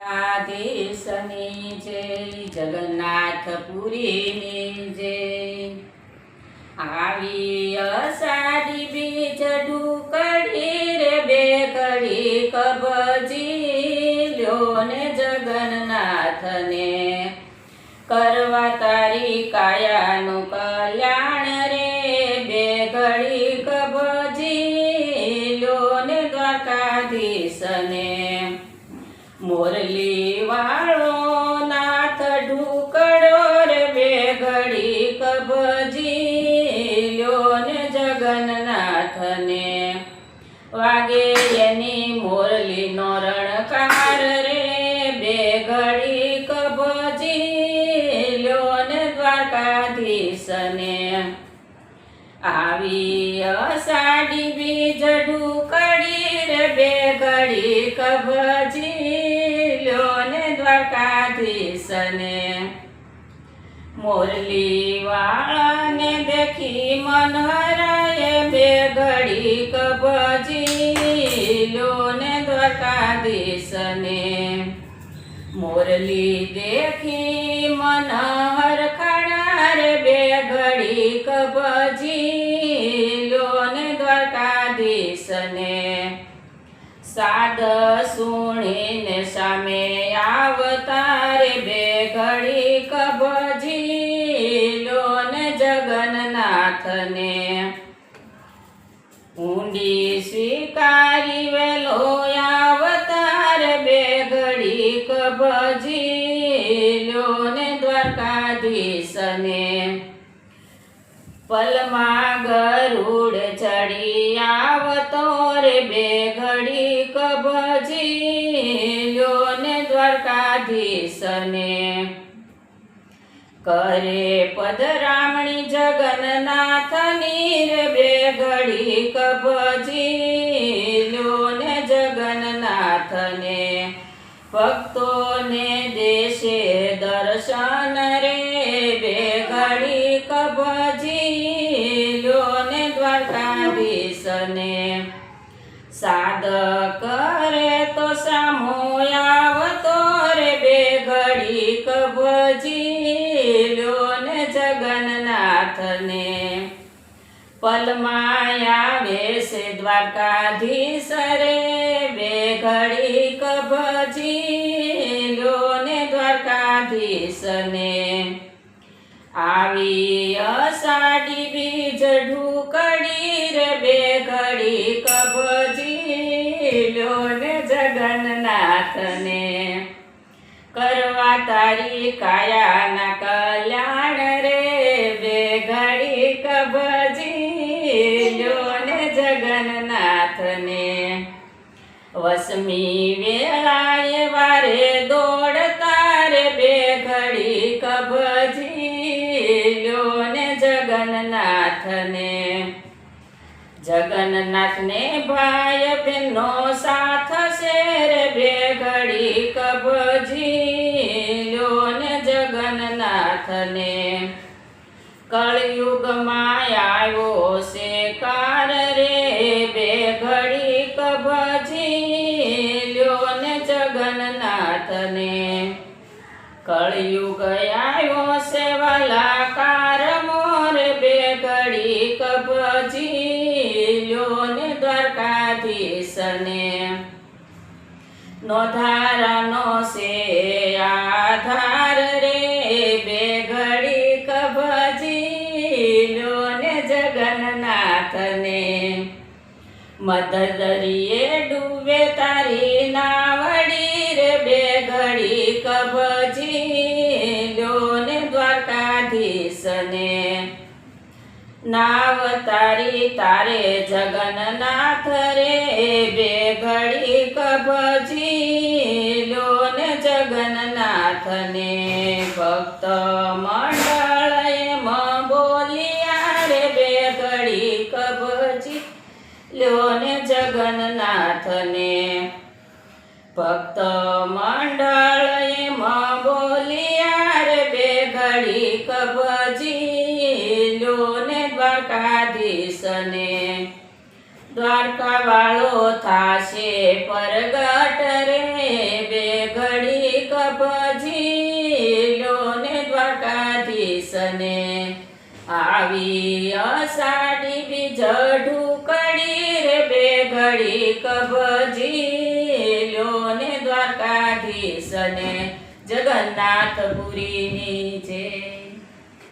રાધેશની જય જગન્નાથપુરીની જય આવી અષાઢી બીજ ઢુકડી રે બે ઘડી કબજી લ્યો ને જગન્નાથને કરવા તારી કાયાનું મોરલી વાળો નાથ ઢુકડો રે બે ઘડી કબજી લ્યો ને જગન્નાથને. વાગે એની મોરલીનો રણકાર રે બે ઘડી કબજી લ્યો ને દ્વારકાધીશને. આવી અષાઢી બીજ ઢુકડી રે બે ઘડી કબજી ને દ્વારકાધીશને મોરલી વાળાને દેખી મન હરાય બે ઘડી કબજી લોને દ્વારકાધીશને મોરલી દેખી મન કબજી લોન જગન્નાથને. ઊંડી સ્વીકારી વેલો અવતાર બે ઘડી કબજી લોન દ્વારકાધીશને. પલમાં ગરુડ ચડી આવતો બે ઘડી કબજી લોન દ્વારકાધીશને. કરે પદરામણી જગન્નાથની રે બે ઘડી કભજી લો ને જગન્નાથને. ભક્તોને દેશે દર્શન રે બે ઘડી કભજી લો ને દ્વારકાધીશને. સાદ જગન્નાથને પલમાયા આવે દ્વારકાધીશ રે બે ઘડી ભજી લો ને દ્વારકાધીશને આવી અષાઢી બીજ ઢુકડી રે બે ઘડી કબજી લો ને જગન્નાથને. કરવા તારી કાયાના કલ્યાણ જગન્નાથને. વસમી વેળાએ વારે દોડતા રે બે ઘડી કબજી લ્યો ને જગન્નાથને. જગન્નાથને ભાઈ બહેનનો સાથ શેર બે ઘડી કભજી લ્યો ને જગન્નાથને. કળયુગમાં આવ્યો છે રે બે ઘડી કબજી લ્યો ને જગન્નાથને. કળયુગ આવ્યો સેવાલા કાર મોર બે ઘડી કબજી લ્યો ને દ્વારકાધીશને. નોધારાનો છે મદદરીએ ડૂબે તારી નાવડી રે બે ઘડી કબજી. લ્યો ને દ્વારકાધીશને, નાવ તારી તારે જગન્નાથ રે બે ઘડી કબજી. લ્યો ને જગન્નાથને ભક્ત મંડળ લ્યોને જગન્નાથને. ભક્ત મંડળ એમાં બોલિયાર બે ઘડી કબજી. લોને દ્વારકાધીશને. દ્વારકા વાળો થાશે પરગટ રે બે ઘડી કબજી. લ્યોને દ્વારકાધીશને. આવી અષાઢી બીજઢું ઘડી કભજી લો ને દ્વારકાધીશને જગન્નાથપુરીની જય